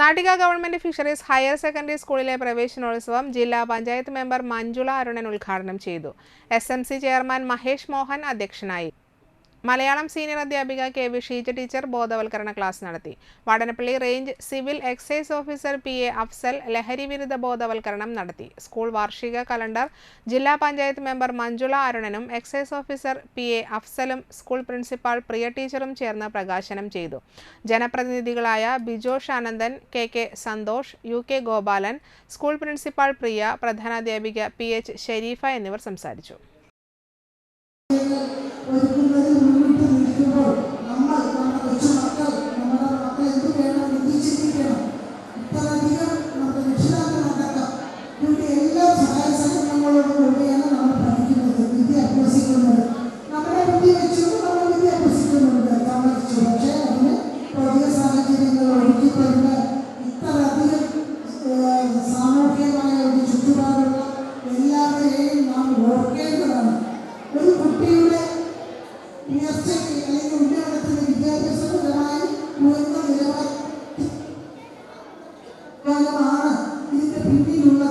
Nattika government fisheries higher secondary സ്കൂളിലെ പ്രവേശനോത്സവം ജില്ലാ പഞ്ചായത്ത് മെമ്പർ മഞ്ജുള അരുണൻ ഉദ്ഘാടനം ചെയ്തു. എസ് ചെയർമാൻ മഹേഷ് മോഹൻ അധ്യക്ഷനായി. മലയാളം സീനിയർ അധ്യാപിക കെ വി ഷീജ ടീച്ചർ ബോധവൽക്കരണ ക്ലാസ് നടത്തി. Vadanappally range civil excise officer P A Afzal ലഹരി വിരുദ്ധ ബോധവൽക്കരണം നടത്തി. സ്കൂൾ വാർഷിക കലണ്ടർ ജില്ലാ പഞ്ചായത്ത് മെമ്പർ മഞ്ജുള അരുണനും എക്സൈസ് ഓഫീസർ പി എ അഫ്സലും സ്കൂൾ പ്രിൻസിപ്പാൾ പ്രിയ ടീച്ചറും ചേർന്ന് പ്രകാശനം ചെയ്തു. ജനപ്രതിനിധികളായ Bijosh Anandan K K Santhosh U K Gopalan school principal Priya പ്രധാനാധ്യാപിക P H Sherifa എന്നിവർ സംസാരിച്ചു. നിലവാരമാണ് ഇതിന്റെ പിന്നിലുള്ള